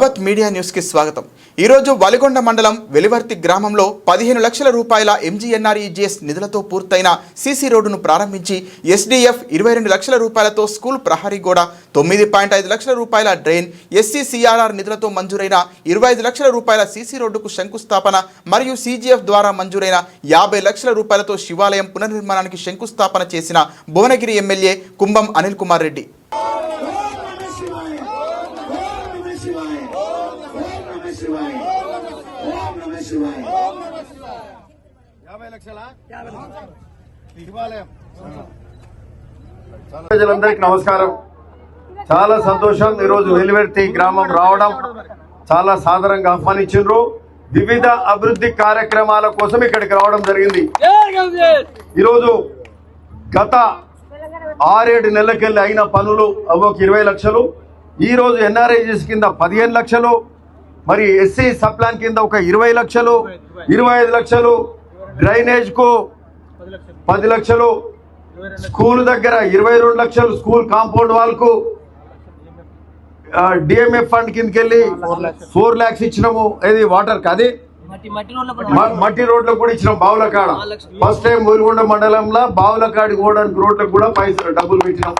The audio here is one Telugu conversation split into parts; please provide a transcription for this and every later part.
యావత్ మీడియా న్యూస్కి స్వాగతం. ఈరోజు వలిగొండ మండలం వెలివర్తి గ్రామంలో పదిహేను లక్షల రూపాయల ఎంజీఎన్ఆర్ఈజీఎస్ నిధులతో పూర్తయిన సీసీ రోడ్డును ప్రారంభించి ఎస్డీఎఫ్ ఇరవై రెండు లక్షల రూపాయలతో స్కూల్ ప్రహరీ గోడ తొమ్మిది పాయింట్ ఐదు లక్షల రూపాయల డ్రైన్ ఎస్సీసీఆర్ఆర్ నిధులతో మంజూరైన ఇరవై ఐదు లక్షల రూపాయల సీసీ రోడ్డుకు శంకుస్థాపన మరియు సీజీఎఫ్ ద్వారా మంజూరైన యాభై లక్షల రూపాయలతో శివాలయం పునర్నిర్మాణానికి శంకుస్థాపన చేసిన భువనగిరి ఎమ్మెల్యే కుంభం అనిల్ కుమార్ రెడ్డి. యాభై లక్షల? శివాలయం. ప్రజలందరికీ నమస్కారం. చాలా సంతోషం ఈరోజు వెలివెర్తి గ్రామం రావడం. చాలా సాదరంగా ఆహ్వానించారు వివిధ అభివృద్ధి కార్యక్రమాల కోసం ఇక్కడికి రావడం జరిగింది. ఈరోజు గత ఆరేడు నెలలకెళ్ళి అయిన పనులు అవి ఒక ఇరవై లక్షలు. ఈరోజు ఎన్ఆర్ఐజీస్ కింద పదిహేను లక్షలు మరి ఎస్సీ సప్లాన్ కింద ఒక ఇరవై లక్షలు ఇరవై ఐదు లక్షలు డ్రైనేజ్కు పది లక్షలు స్కూల్ దగ్గర ఇరవై రెండు లక్షలు స్కూల్ కాంపౌండ్ వాల్కు డిఎంఎఫ్ ఫండ్ కిందకి వెళ్ళి ఫోర్ లాక్స్ ఇచ్చినాము. ఇది వాటర్ కాదు మట్టి రోడ్లకు కూడా ఇచ్చినాం బావుల కాడ. ఫస్ట్ టైం ఊరుగొండ మండలంలో బావుల కాడికి పోవడానికి రోడ్లకు కూడా పైసలు డబ్బులు పెట్టినాం.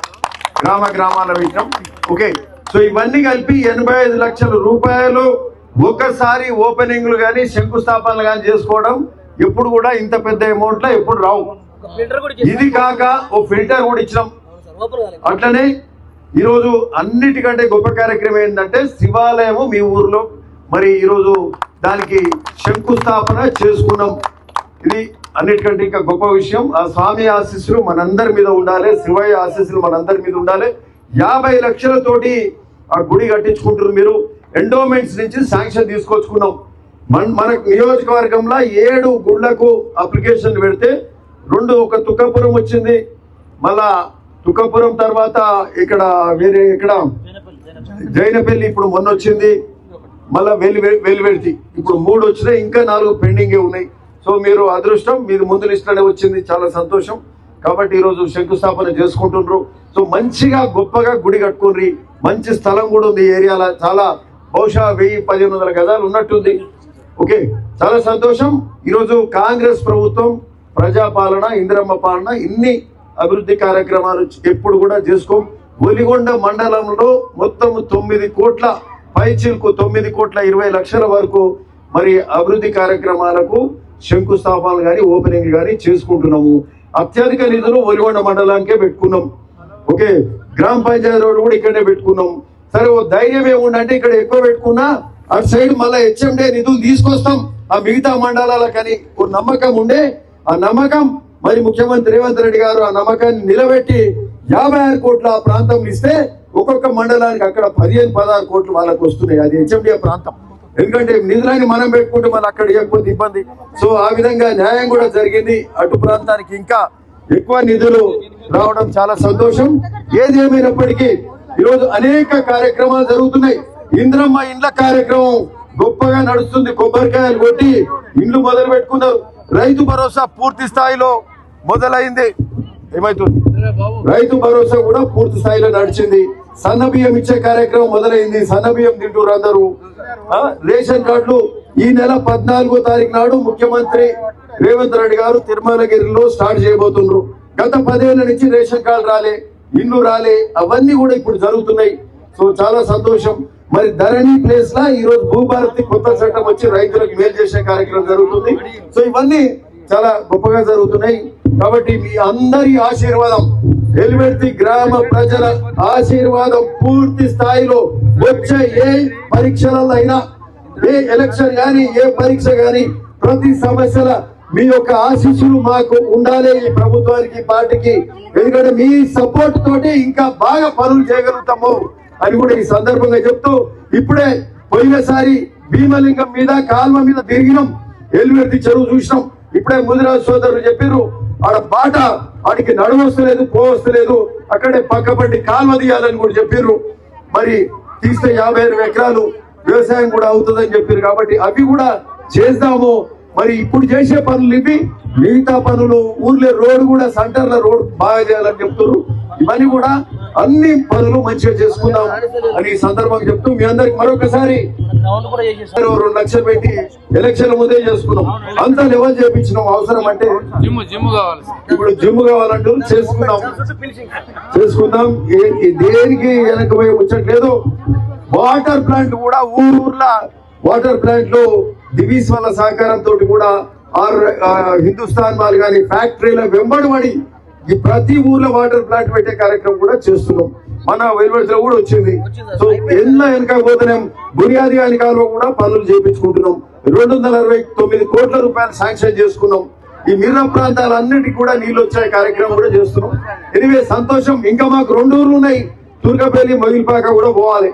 గ్రామ గ్రామాల పెట్టినాం. ఓకే. సో ఇవన్నీ కలిపి ఎనభై ఐదు లక్షల రూపాయలు ఒకసారి ఓపెనింగ్లు కానీ శంకుస్థాపనలు కానీ చేసుకోవడం ఎప్పుడు కూడా ఇంత పెద్ద అమౌంట్లో ఎప్పుడు రావు. ఇది కాక ఓ ఫిల్టర్ కూడా ఇచ్చినాం. అట్లనే ఈరోజు అన్నిటికంటే గొప్ప కార్యక్రమం ఏంటంటే శివాలయము మీ ఊర్లో. మరి ఈరోజు దానికి శంకుస్థాపన చేసుకున్నాం. ఇది అన్నిటికంటే ఇంకా గొప్ప విషయం. ఆ స్వామి ఆశీస్సులు మనందరి మీద ఉండాలి శివయ్య ఆశీస్సులు మనందరి మీద ఉండాలి. యాభై లక్షలతోటి ఆ గుడి కట్టించుకుంటారు మీరు. ఎండోమెంట్స్ నుంచి శాంక్షన్ తీసుకొచ్చుకున్నాం. మన మన నియోజకవర్గంలో ఏడు గుళ్ళకు అప్లికేషన్ పెడితే రెండు ఒక తుకాపురం వచ్చింది. మళ్ళా తుకాపురం తర్వాత ఇక్కడ వేరే ఇక్కడ జైనపల్లి ఇప్పుడు మొన్న వచ్చింది. మళ్ళా వెలి వెలివెడితి ఇప్పుడు మూడు వచ్చినాయి ఇంకా నాలుగు పెండింగ్ ఉన్నాయి. సో మీరు అదృష్టం మీరు ముందు లిస్టులోనే వచ్చింది. చాలా సంతోషం. కాబట్టి ఈరోజు శంకుస్థాపన చేసుకుంటున్నారు. సో మంచిగా గొప్పగా గుడి కట్టుకుని మంచి స్థలం కూడా ఉంది ఈ ఏరియాలో. చాలా బహుశా వెయ్యి పదిహేను వందల గదాలు ఉన్నట్టుంది. ఓకే చాలా సంతోషం. ఈరోజు కాంగ్రెస్ ప్రభుత్వం ప్రజాపాలన ఇందిరమ్మ పాలన ఇన్ని అభివృద్ధి కార్యక్రమాలు ఎప్పుడు కూడా చేసుకోం. ఒలిగొండ మండలంలో మొత్తం తొమ్మిది కోట్ల పైచిల్కు తొమ్మిది కోట్ల ఇరవై లక్షల వరకు మరి అభివృద్ధి కార్యక్రమాలకు శంకుస్థాపనలు కానీ ఓపెనింగ్ కానీ చేసుకుంటున్నాము. అత్యధిక నిధులు ఒలిగొండ మండలానికే పెట్టుకున్నాం. ఓకే గ్రామ పంచాయతీ రోడ్డు కూడా ఇక్కడే పెట్టుకున్నాం. సరే ఓ ధైర్యం ఏముందంటే ఇక్కడ ఎక్కువ పెట్టుకున్నా అటు సైడ్ మళ్ళీ హెచ్ఎండే నిధులు తీసుకొస్తాం. ఆ మిగతా మండలాలకని ఓ నమ్మకం ఉండే. ఆ నమ్మకం మరి ముఖ్యమంత్రి రేవంత్ రెడ్డి గారు ఆ నమ్మకాన్ని నిలబెట్టి యాభై ఆరు కోట్ల ఆ ప్రాంతం ఇస్తే ఒక్కొక్క మండలానికి అక్కడ పదిహేను పదహారు కోట్లు వాళ్ళకు వస్తున్నాయి. అది హెచ్ఎండిఏ ప్రాంతం. ఎందుకంటే నిధులని మనం పెట్టుకుంటే మళ్ళీ అక్కడ ఇవ్వకపోతే ఇబ్బంది. సో ఆ విధంగా న్యాయం కూడా జరిగింది. అటు ప్రాంతానికి ఇంకా ఎక్కువ నిధులు రావడం చాలా సంతోషం. ఏది ఏమైనప్పటికీ ఈరోజు అనేక కార్యక్రమాలు జరుగుతున్నాయి. ఇంద్రమ్మ ఇండ్ల కార్యక్రమం గొప్పగా నడుస్తుంది. కొబ్బరికాయలు కొట్టి ఇండ్లు మొదలు పెట్టుకున్నారు. రైతు భరోసా పూర్తి స్థాయిలో మొదలైంది. ఏమైతుంది? రైతు భరోసా కూడా పూర్తి స్థాయిలో నడిచింది. సన్న బియ్యం ఇచ్చే కార్యక్రమం మొదలైంది. సన్న బియ్యం అందరూ. రేషన్ కార్డులు ఈ నెల పద్నాలుగో తారీఖు నాడు ముఖ్యమంత్రి రేవంత్ రెడ్డి గారు తిరుమలగిరిలో స్టార్ట్ చేయబోతున్నారు గత పదేళ్ళ నుంచి రేషన్ కార్డు రాలే ఇల్లు రాలే అవన్నీ కూడా ఇప్పుడు జరుగుతున్నాయి. సో చాలా సంతోషం. మరి ధరణి ప్లేస్ లా ఈ రోజు భూభారతి కొత్త చట్టం వచ్చి రైతులకు మేలు చేసే కార్యక్రమం జరుగుతుంది. సో ఇవన్నీ చాలా గొప్పగా జరుగుతున్నాయి. కాబట్టి మీ అందరి ఆశీర్వాదం ఎలివెర్తి గ్రామ ప్రజల ఆశీర్వాదం పూర్తి స్థాయిలో వచ్చే ఏ పరీక్షలలో అయినా ఏ ఎలక్షన్ గాని ఏ పరీక్ష కానీ ప్రతి సమస్యల మీ యొక్క ఆశీస్సులు మాకు ఉండాలి ఈ ప్రభుత్వానికి పార్టీకి. ఎందుకంటే మీ సపోర్ట్ తోటి ఇంకా బాగా పనులు చేయగలుగుతాము అని కూడా ఈ సందర్భంగా చెప్తూ ఇప్పుడే పోయినసారి భీమలింగం మీద కాల్వ మీద తిరిగినాం. ఎల్లువెత్తి చెరువు చూసినాం. ఇప్పుడే ముదిరాజు సోదరులు చెప్పారు ఆడ బాట ఆడికి నడవస్తలేదు పోవస్తలేదు అక్కడే పక్కపట్టి కాల్వ తీయాలని కూడా చెప్పారు మరి తీస్తే యాభై ఎకరాలు వ్యవసాయం కూడా అవుతుందని చెప్పారు కాబట్టి అవి కూడా చేద్దాము. మరి ఇప్పుడు చేసే పనులు ఇవి. మిగతా పనులు ఊర్లో రోడ్ కూడా సెంటర్ల రోడ్ బాగా చేయాలని చెప్తున్నారు. ఇవన్నీ కూడా అన్ని పనులు మంచిగా చేసుకుందాం అని ఈ సందర్భంగా చెప్తూ మీ అందరికి మరొకసారి రెండు లక్షలు పెట్టి ఎలక్షన్ ముందే చేసుకున్నాం అంతా లెవెల్ చేపించినాం. అవసరం అంటే ఇప్పుడు జిమ్ కావాలంటూ చేసుకుందాం. చేసుకుందాం. దేనికి వెనక పోయి ముచ్చట్లేదు వాటర్ ప్లాంట్ కూడా ఊర్ల వాటర్ ప్లాంట్లో దివీస్ వాళ్ళ సహకారంతో కూడా ఆర్ హిందుస్థాన్ వాళ్ళు కానీ ఫ్యాక్టరీల వెంబడి ఈ ప్రతి ఊర్లో వాటర్ ప్లాంట్ పెట్టే కార్యక్రమం కూడా చేస్తున్నాం. మన వెలువడిలో కూడా వచ్చింది. సో ఎన్న వెనక పోతున్నాం బునియాది కాలువ కూడా పనులు చేయించుకుంటున్నాం రెండు వందల అరవై తొమ్మిది కోట్ల రూపాయలు శాంక్షన్ చేసుకున్నాం. ఈ మిర్ర ప్రాంతాలన్నిటికీ కూడా నీళ్ళు వచ్చే కార్యక్రమం కూడా చేస్తున్నాం. ఎనివే సంతోషం. ఇంకా మాకు రెండు ఊర్లు ఉన్నాయి. తుర్కపల్లి మొగిలిపాక కూడా పోవాలి.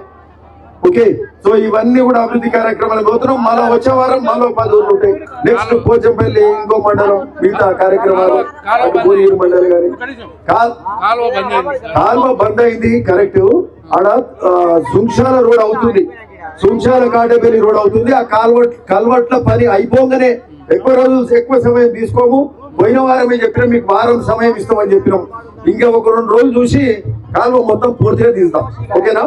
ఓకే సో ఇవన్నీ కూడా అభివృద్ధి కార్యక్రమాలు పోతున్నాం. మళ్ళా వచ్చే వారం మళ్ళీ పది ఊర్లు ఉంటాయి. నెక్స్ట్ పోచంపల్లి ఇంకో మండలం మిగతా కార్యక్రమాలు కోనేరు మండలి కాల్ కాలువ బంద్ అయింది కరెక్ట్. ఆడ సుంశాల రోడ్ అవుతుంది. సుంశాల కాటేపల్లి రోడ్ అవుతుంది. ఆ కాల్వట్ కల్వట్ల పని అయిపోగానే ఎక్కువ రోజులు ఎక్కువ సమయం తీసుకోము. పోయిన వారమే చెప్పినాం మీకు వారం సమయం ఇస్తామని చెప్పినాం. ఇంకా ఒక రెండు రోజులు చూసి కాలువ మొత్తం పూర్తిగా తీస్తాం. ఓకేనా?